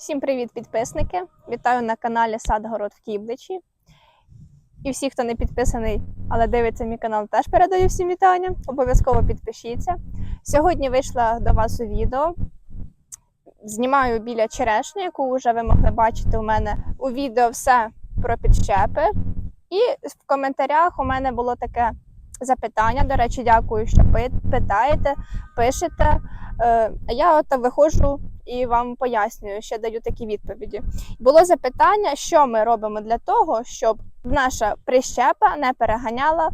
Всім привіт, підписники! Вітаю на каналі Садгород в Кібличі. І всі, хто не підписаний, але дивиться мій канал, теж передаю всім вітання. Обов'язково підпишіться. Сьогодні вийшла до вас у відео. Знімаю біля черешні, яку вже ви могли бачити у мене у відео все про підщепи. І в коментарях у мене було таке запитання. До речі, дякую, що питаєте, пишете. Е, я от виходжу і вам пояснюю, ще даю такі відповіді. Було запитання, що ми робимо для того, щоб наша прищепа не переганяла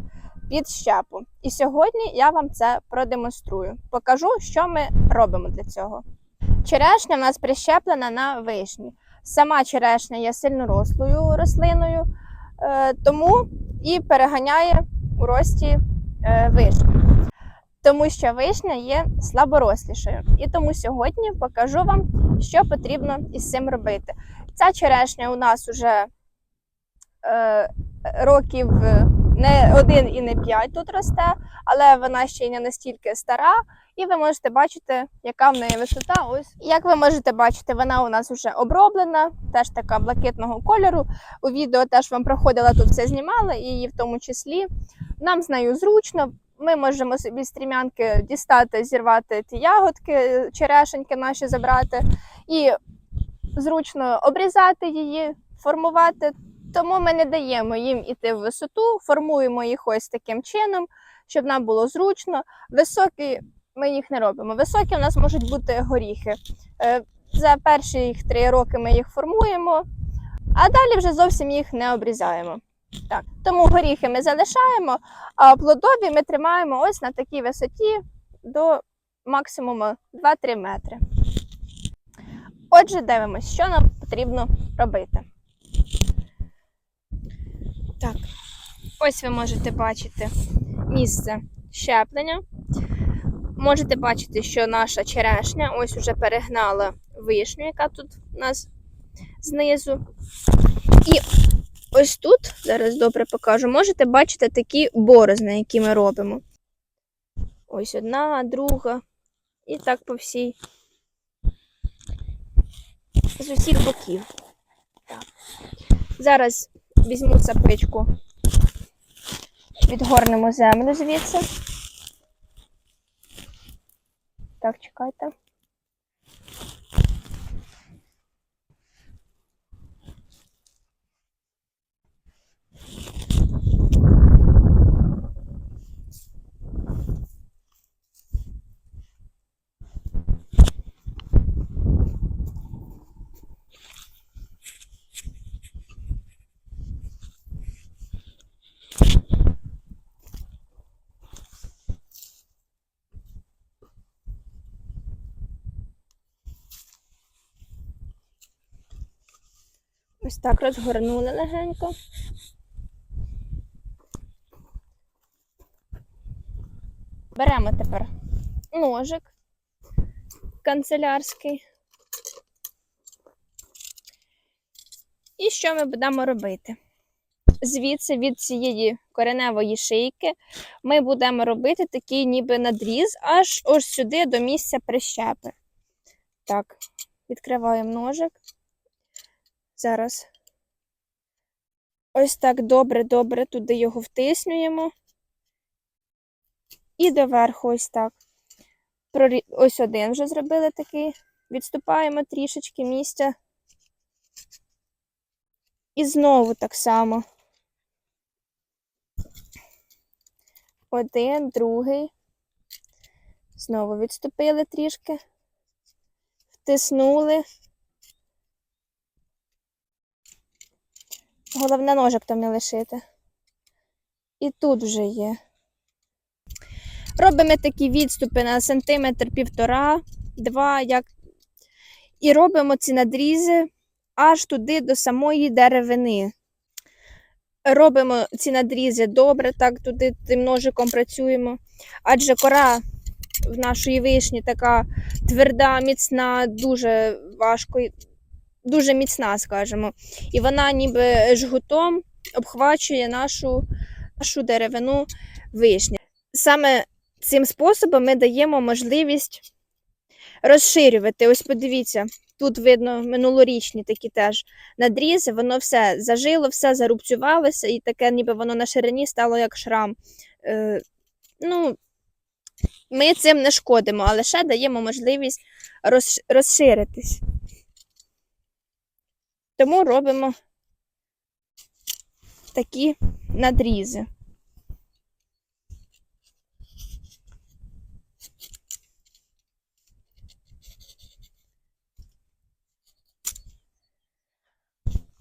під щепу. І сьогодні я вам це продемонструю. Покажу, що ми робимо для цього. Черешня в нас прищеплена на вишні. Сама черешня є сильнорослою рослиною, е, тому і переганяє у рості е, вишні тому що вишня є слаборослішою. І тому сьогодні покажу вам, що потрібно із цим робити. Ця черешня у нас вже е, років не один і не п'ять тут росте, але вона ще й не настільки стара. І ви можете бачити, яка в неї висота. Ось як ви можете бачити, вона у нас вже оброблена, теж така блакитного кольору. У відео теж вам проходила тут все знімала, і її в тому числі. Нам з нею зручно. Ми можемо собі з стрімянки дістати, зірвати ті ягодки, черешеньки наші забрати і зручно обрізати її, формувати. Тому ми не даємо їм іти в висоту, формуємо їх ось таким чином, щоб нам було зручно. Високі ми їх не робимо. Високі у нас можуть бути горіхи. Е, За перші їх три роки ми їх формуємо, а далі вже зовсім їх не обрізаємо. Так, тому горіхи ми залишаємо, а плодові ми тримаємо ось на такій висоті до максимуму 2-3 метри. Отже, дивимось, що нам потрібно робити. Так, ось ви можете бачити місце щеплення. Можете бачити, що наша черешня ось уже перегнала вишню, яка тут у нас знизу. І ось тут, зараз добре покажу, можете бачити такі борозни, які ми робимо. Ось одна, друга. І так по всій. З усіх боків. Зараз візьму цапичку, відгорнемо землю звідси. Так, чекайте. Ось так розгорнули легенько. Беремо тепер ножик канцелярський. І що ми будемо робити? Звідси від цієї кореневої шийки ми будемо робити такий ніби надріз аж ось сюди до місця прищепи. Так, відкриваємо ножик. Зараз ось так добре-добре туди його втиснюємо. І доверху ось так. Ось один вже зробили такий. Відступаємо трішечки місця. І знову так само. Один, другий. Знову відступили трішки. Втиснули. Головне ножик там не лишити. І тут вже є. Робимо такі відступи на сантиметр півтора, два, як. І робимо ці надрізи аж туди до самої деревини. Робимо ці надрізи добре, так туди тим ножиком працюємо. Адже кора в нашої вишні така тверда, міцна, дуже важко, дуже міцна, скажімо. І вона ніби жгутом обхвачує нашу, нашу деревину вишні. Саме цим способом ми даємо можливість розширювати. Ось подивіться, тут видно минулорічні такі теж надрізи, воно все зажило, все зарубцювалося, і таке, ніби воно на ширині стало як шрам. Е, ну, ми цим не шкодимо, а лише даємо можливість розш- розширитись. Тому робимо такі надрізи.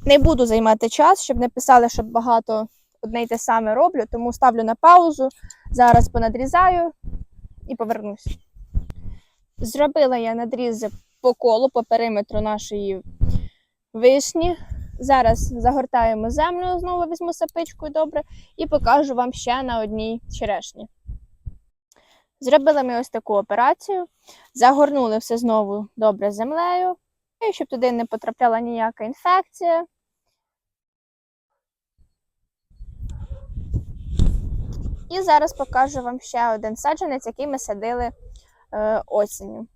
Не буду займати час, щоб не писали, що багато одне й те саме роблю, тому ставлю на паузу. Зараз понадрізаю і повернусь. Зробила я надрізи по колу, по периметру нашої вишні. Зараз загортаємо землю, знову візьму сапичкою добре, і покажу вам ще на одній черешні. Зробили ми ось таку операцію. Загорнули все знову добре землею, і щоб туди не потрапляла ніяка інфекція. І зараз покажу вам ще один саджанець, який ми садили е, осінню.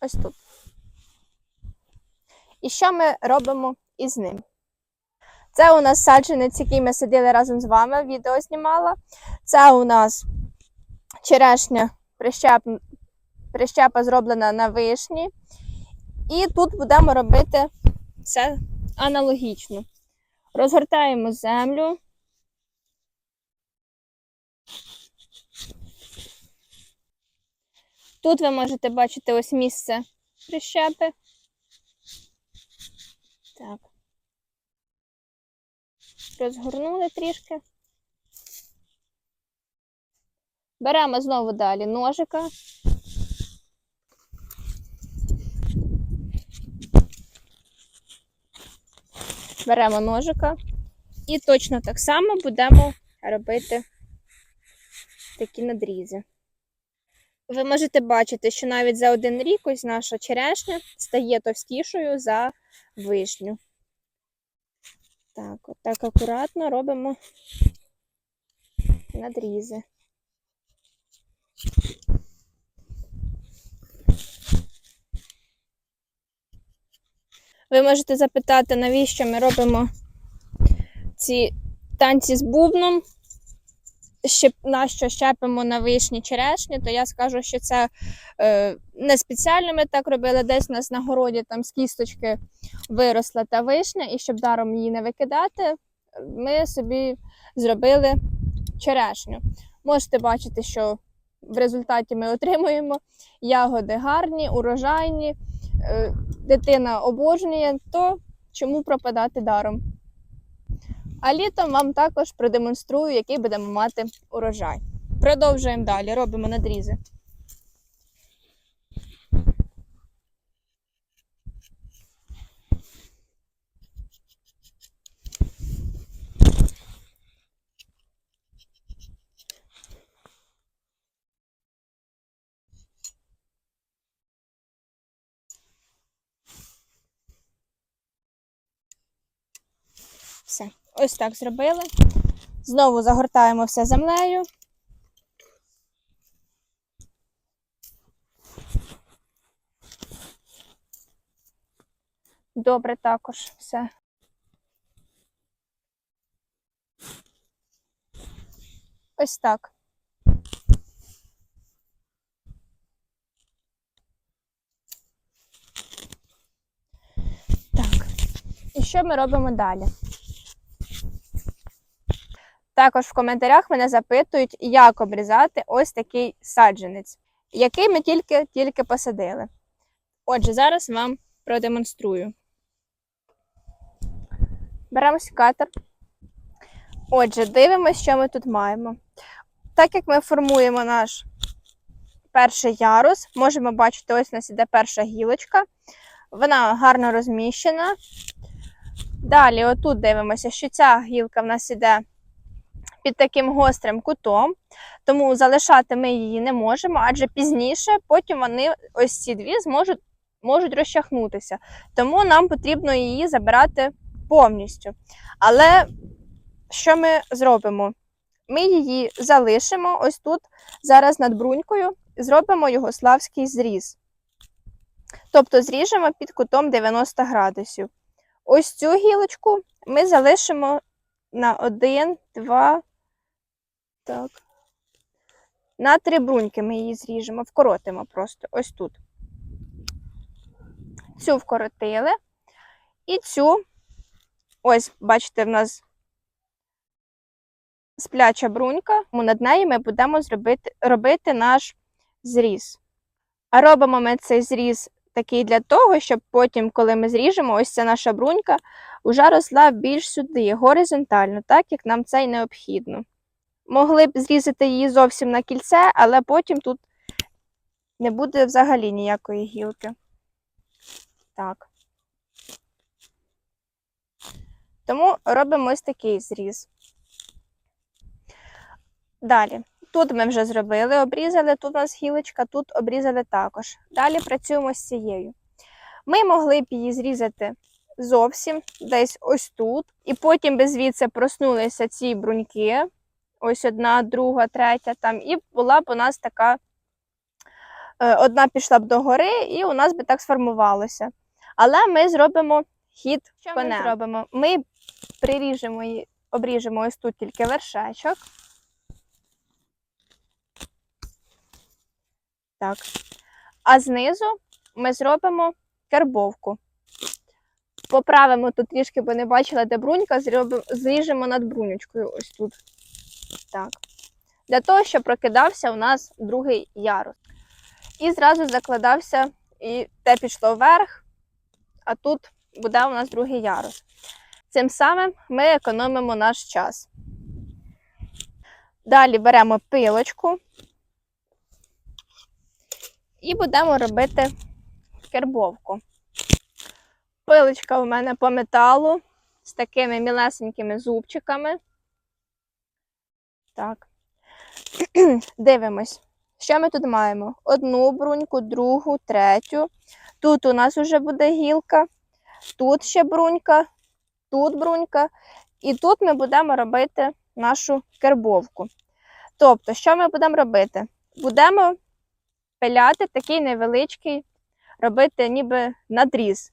Ось тут. І що ми робимо із ним? Це у нас саджанець, який ми садили разом з вами, відео знімала. Це у нас черешня прищеп, прищепа зроблена на вишні. І тут будемо робити все аналогічно. Розгортаємо землю. Тут ви можете бачити ось місце прищепи. Так. Розгорнули трішки. Беремо знову далі ножика. Беремо ножика і точно так само будемо робити такі надрізи. Ви можете бачити, що навіть за один рік ось наша черешня стає товстішою за вишню. Так, от так акуратно робимо надрізи. Ви можете запитати, навіщо ми робимо ці танці з бубном, щеп, на що щепимо на вишні черешні, то я скажу, що це е, не спеціально ми так робили, десь у нас на городі там з кісточки виросла та вишня, і щоб даром її не викидати, ми собі зробили черешню. Можете бачити, що в результаті ми отримуємо ягоди гарні, урожайні, е, дитина обожнює, то чому пропадати даром? А літом вам також продемонструю, який будемо мати урожай. Продовжуємо далі, робимо надрізи. Все, ось так зробили. Знову загортаємо все землею. Добре також все. Ось так. Так. І що ми робимо далі? Також в коментарях мене запитують, як обрізати ось такий саджанець, який ми тільки, тільки посадили. Отже, зараз вам продемонструю. Беремо секатор. Отже, дивимося, що ми тут маємо. Так як ми формуємо наш перший ярус, можемо бачити, ось у нас іде перша гілочка. Вона гарно розміщена. Далі, отут дивимося, що ця гілка в нас іде під таким гострим кутом, тому залишати ми її не можемо, адже пізніше потім вони ось ці дві зможуть можуть розчахнутися. Тому нам потрібно її забирати повністю. Але що ми зробимо? Ми її залишимо ось тут, зараз над брунькою, зробимо югославський зріз. Тобто зріжемо під кутом 90 градусів. Ось цю гілочку ми залишимо на 1, 2, так. На три бруньки ми її зріжемо, вкоротимо просто ось тут. Цю вкоротили. І цю, ось, бачите, в нас спляча брунька, над нею ми будемо зробити, робити наш зріз. А робимо ми цей зріз такий для того, щоб потім, коли ми зріжемо, ось ця наша брунька вже росла більш сюди, горизонтально, так як нам це й необхідно. Могли б зрізати її зовсім на кільце, але потім тут не буде взагалі ніякої гілки. Так. Тому робимо ось такий зріз. Далі. Тут ми вже зробили, обрізали, тут у нас гілочка, тут обрізали також. Далі працюємо з цією. Ми могли б її зрізати зовсім десь ось тут, і потім би звідси проснулися ці бруньки. Ось одна, друга, третя там, і була б у нас така. е, Одна пішла б догори, і у нас би так сформувалося. Але ми зробимо хід Що ми зробимо? Ми приріжемо її, обріжемо ось тут тільки вершечок. Так. А знизу ми зробимо кербовку. Поправимо тут трішки, бо не бачила, де брунька, зріжемо над брунючкою ось тут. Так. Для того, щоб прокидався у нас другий ярус. І зразу закладався, і те пішло вверх, а тут буде у нас другий ярус. Цим самим ми економимо наш час. Далі беремо пилочку і будемо робити кербовку. Пилочка у мене по металу з такими мілесенькими зубчиками. Так. Дивимось. Що ми тут маємо? Одну бруньку, другу, третю. Тут у нас вже буде гілка, тут ще брунька, тут брунька, і тут ми будемо робити нашу кербовку. Тобто, що ми будемо робити? Будемо пиляти такий невеличкий, робити ніби надріз.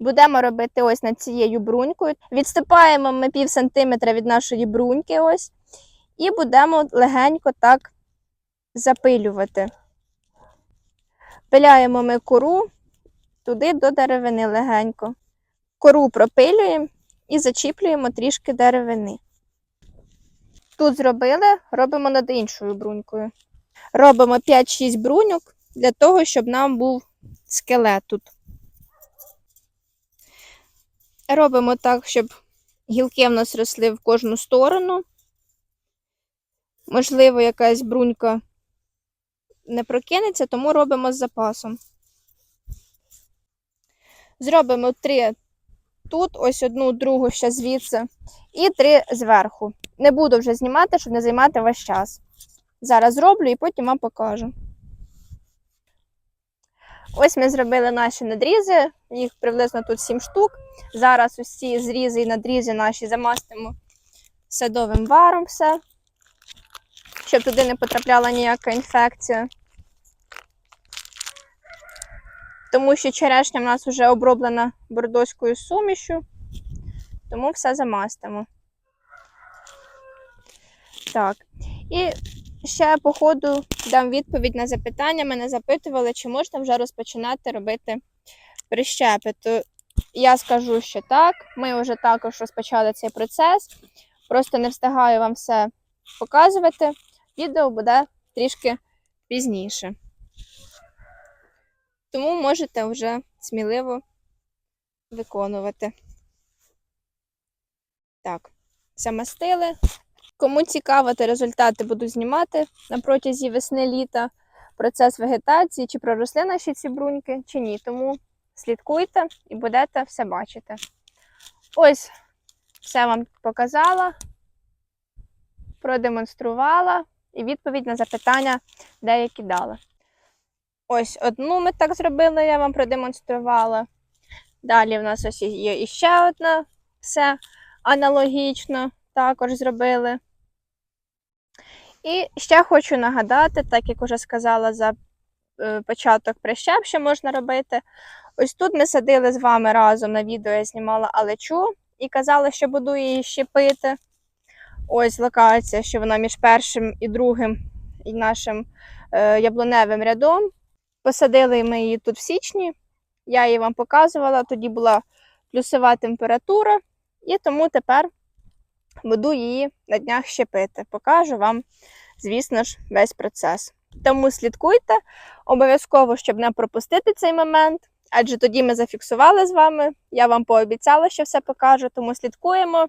Будемо робити ось над цією брунькою. Відступаємо ми пів сантиметра від нашої бруньки, ось, і будемо легенько так запилювати. Пиляємо ми кору туди до деревини легенько. Кору пропилюємо і зачіплюємо трішки деревини. Тут зробили, робимо над іншою брунькою. Робимо 5-6 бруньок для того, щоб нам був скелет тут. Робимо так, щоб гілки в нас росли в кожну сторону. Можливо, якась брунька не прокинеться, тому робимо з запасом. Зробимо три тут, ось одну, другу ще звідси, і три зверху. Не буду вже знімати, щоб не займати ваш час. Зараз зроблю і потім вам покажу. Ось ми зробили наші надрізи, їх приблизно тут 7 штук. Зараз усі зрізи і надрізи наші замастимо садовим варом все, щоб туди не потрапляла ніяка інфекція. Тому що черешня в нас вже оброблена бордоською сумішю, тому все замастимо. Так. І ще по ходу дам відповідь на запитання. Мене запитували, чи можна вже розпочинати робити прищепи. То я скажу, що так. Ми вже також розпочали цей процес. Просто не встигаю вам все показувати. Відео буде трішки пізніше. Тому можете вже сміливо виконувати. Так, замастили. Кому цікаво, то результати буду знімати на протязі весни-літа, процес вегетації, чи проросли наші ці бруньки, чи ні. Тому слідкуйте і будете все бачити. Ось, все вам показала, продемонструвала і відповідь на запитання деякі дала. Ось одну ми так зробили, я вам продемонструвала. Далі в нас ось є іще одна, все аналогічно також зробили. І ще хочу нагадати, так як уже сказала за е, початок прищеп, що можна робити. Ось тут ми садили з вами разом на відео, я знімала алечу і казала, що буду її щепити. Ось локація, що вона між першим і другим і нашим е, яблуневим рядом. Посадили ми її тут в січні. Я її вам показувала, тоді була плюсова температура, і тому тепер буду її на днях щепити. Покажу вам, звісно ж, весь процес. Тому слідкуйте обов'язково, щоб не пропустити цей момент. Адже тоді ми зафіксували з вами. Я вам пообіцяла, що все покажу, тому слідкуємо,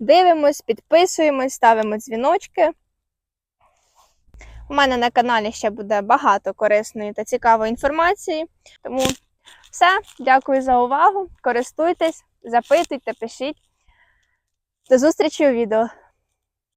дивимось, підписуємось, ставимо дзвіночки. У мене на каналі ще буде багато корисної та цікавої інформації. Тому все, дякую за увагу. Користуйтесь, запитуйте, пишіть. До зустрічі у відео.